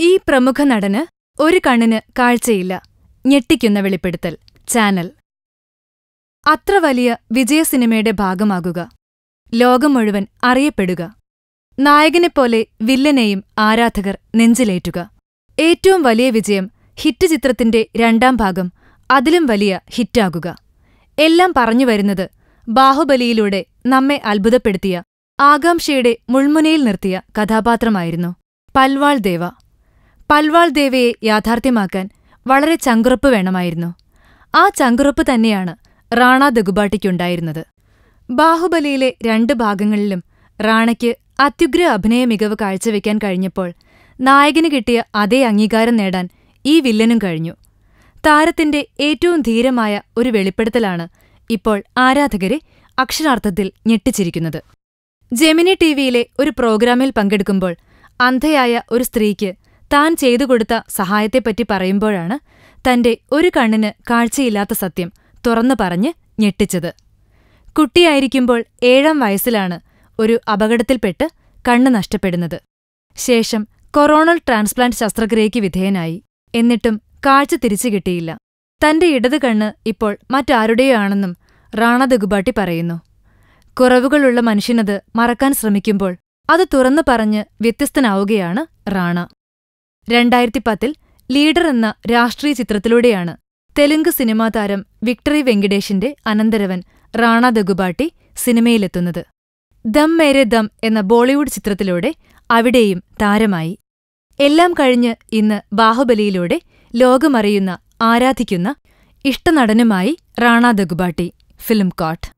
ഈ പ്രമുഖ നടന് ഒരു കണ്ണിന് കാഴ്ചയില്ല. ഞെട്ടിക്കുന്ന വെളിപ്പെടുത്തൽ. ചാനൽ. അത്ര വലിയ വിജയ സിനിമയുടെ ഭാഗമാകുക. ലോകം മുഴുവൻ അറിയപ്പെടുക. നായകനെപ്പോലെ വില്ലനെയും ആരാധകർ നെഞ്ചിലേറ്റുക. ഏറ്റവും വലിയ വിജയം ഹിറ്റ് ചിത്രത്തിന്റെ രണ്ടാം ഭാഗം അതിലും വലിയ ഹിറ്റാകുക. എല്ലാം പറഞ്ഞു വരുന്നത് ബാഹുബലിയിലൂടെ നമ്മെ അത്ഭുതപ്പെടുത്തിയ ആകാംക്ഷയുടെ മുൾമുനയിൽ നിർത്തിയ കഥാപാത്രമായിരുന്നു പൽവാൾ ദേവ. പൽവാൾ ദേവയെ യാഥാർത്ഥ്യമാക്കാൻ വളരെ ചങ്കുറപ്പ് വേണമായിരുന്നു. ആ ചങ്കുറപ്പ് തന്നെയാണ് റാണ ദഗുബാട്ടിക്കുണ്ടായിരുന്നത്. ബാഹുബലിയിലെ രണ്ട് ഭാഗങ്ങളിലും റാണയ്ക്ക് അത്യുഗ്ര അഭിനയ മികവ് കാഴ്ചവെക്കാൻ കഴിഞ്ഞപ്പോൾ നായകന് കിട്ടിയ അതേ അംഗീകാരം നേടാൻ ഈ വില്ലനും കഴിഞ്ഞു. താരത്തിന്റെ ഏറ്റവും ധീരമായ ഒരു വെളിപ്പെടുത്തലാണ് ഇപ്പോൾ ആരാധകരെ അക്ഷരാർത്ഥത്തിൽ ഞെട്ടിച്ചിരിക്കുന്നത്. ജെമിനി ടി വിയിലെ ഒരു പ്രോഗ്രാമിൽ പങ്കെടുക്കുമ്പോൾ അന്ധയായ ഒരു സ്ത്രീക്ക് താൻ ചെയ്തു കൊടുത്ത സഹായത്തെപ്പറ്റി പറയുമ്പോഴാണ് തന്റെ ഒരു കണ്ണിന് കാഴ്ചയില്ലാത്ത സത്യം തുറന്നു പറഞ്ഞ് ഞെട്ടിച്ചത്. കുട്ടിയായിരിക്കുമ്പോൾ ഏഴാം വയസ്സിലാണ് ഒരു അപകടത്തിൽപ്പെട്ട് കണ്ണ് നഷ്ടപ്പെടുന്നത്. ശേഷം കൊറോണൽ ട്രാൻസ്പ്ലാന്റ് ശസ്ത്രക്രിയയ്ക്ക് വിധേയനായി. എന്നിട്ടും കാഴ്ച തിരിച്ചു കിട്ടിയില്ല. തന്റെ ഇടത് കണ്ണ് ഇപ്പോൾ മറ്റാരുടെയോ ആണെന്നും റാണ ദഗുബാട്ടി പറയുന്നു. കുറവുകളുള്ള മനുഷ്യനത് മറക്കാൻ ശ്രമിക്കുമ്പോൾ അത് തുറന്നു പറഞ്ഞ് വ്യത്യസ്തനാവുകയാണ് റാണ. രണ്ടായിരത്തി പത്തിൽ ലീഡർ എന്ന രാഷ്ട്രീയ ചിത്രത്തിലൂടെയാണ് തെലുങ്ക് സിനിമാ താരം വിക്ടറി വെങ്കിടേഷിന്റെ അനന്തരവൻ റാണ ദഗുബാട്ടി സിനിമയിലെത്തുന്നത്. ദം മേരെ ദം എന്ന ബോളിവുഡ് ചിത്രത്തിലൂടെ അവിടെയും താരമായി. എല്ലാം കഴിഞ്ഞ് ഇന്ന് ബാഹുബലിയിലൂടെ ലോകമറിയുന്ന ആരാധിക്കുന്ന ഇഷ്ടനടനുമായി റാണ ദഗുബാട്ടി ഫിലിം കോട്ട്